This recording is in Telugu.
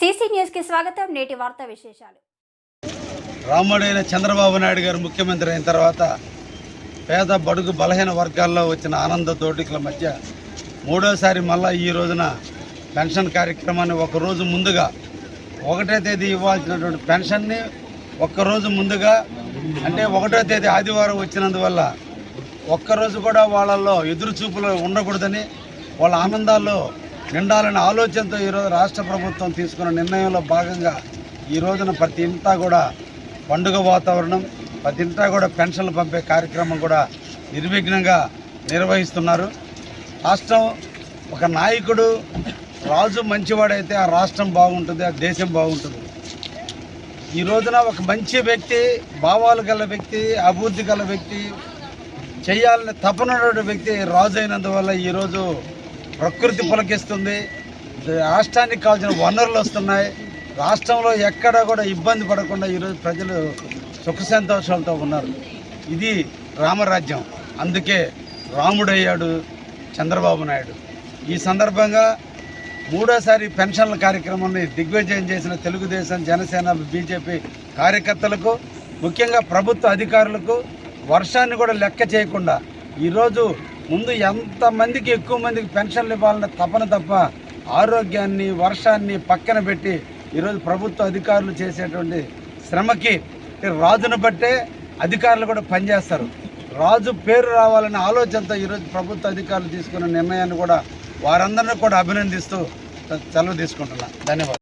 బీసీ న్యూస్కి స్వాగతం. నేటి వార్తా విశేషాలు. రాముడైన చంద్రబాబు నాయుడు గారు ముఖ్యమంత్రి అయిన తర్వాత పేద బడుగు బలహీన వర్గాల్లో వచ్చిన ఆనంద తోటికల మధ్య మూడోసారి మళ్ళా ఈ రోజున పెన్షన్ కార్యక్రమాన్ని ఒక రోజు ముందుగా ఒకటో తేదీ ఇవ్వాల్సినటువంటి పెన్షన్ని ఒక్కరోజు ముందుగా అంటే ఒకటో తేదీ ఆదివారం వచ్చినందువల్ల ఒక్కరోజు కూడా వాళ్ళల్లో ఎదురుచూపులు ఉండకూడదని వాళ్ళ ఆనందాల్లో నిండాలనే ఆలోచనతో ఈరోజు రాష్ట్ర ప్రభుత్వం తీసుకున్న నిర్ణయంలో భాగంగా ఈ రోజున ప్రతి ఇంటా కూడా పండుగ వాతావరణం ప్రతి ఇంటా కూడా పెన్షన్లు పంపే కార్యక్రమం కూడా నిర్విఘ్నంగా నిర్వహిస్తున్నారు. రాష్ట్రం ఒక నాయకుడు రాజు మంచివాడైతే ఆ రాష్ట్రం బాగుంటుంది ఆ దేశం బాగుంటుంది. ఈ రోజున ఒక మంచి వ్యక్తి భావాలు గల వ్యక్తి అభివృద్ధి గల వ్యక్తి చేయాలని తపనటువంటి వ్యక్తి రాజు అయినందువల్ల ఈరోజు ప్రకృతి పులకిస్తుంది. రాష్ట్రానికి కావాల్సిన వనరులు వస్తున్నాయి. రాష్ట్రంలో ఎక్కడ కూడా ఇబ్బంది పడకుండా ఈరోజు ప్రజలు సుఖ సంతోషాలతో ఉన్నారు. ఇది రామరాజ్యం. అందుకే రాముడయ్యాడు చంద్రబాబు నాయుడు. ఈ సందర్భంగా మూడోసారి పెన్షన్ల కార్యక్రమాన్ని దిగ్విజయం చేసిన తెలుగుదేశం జనసేన బీజేపీ కార్యకర్తలకు ముఖ్యంగా ప్రభుత్వ అధికారులకు వర్షాన్ని కూడా లెక్క చేయకుండా ఈరోజు ముందు ఎంతమందికి ఎక్కువ మందికి పెన్షన్లు ఇవ్వాలన్న తపన తప్ప ఆరోగ్యాన్ని వర్షాన్ని పక్కన పెట్టి ఈరోజు ప్రభుత్వ అధికారులు చేసేటువంటి శ్రమకి రాజును బట్టే అధికారులు కూడా పనిచేస్తారు. రాజు పేరు రావాలనే ఆలోచనతో ఈరోజు ప్రభుత్వ అధికారులు తీసుకున్న నిర్ణయాన్ని కూడా వారందరినీ కూడా అభినందిస్తూ సెలవు తీసుకుంటున్నాను ధన్యవాదాలు.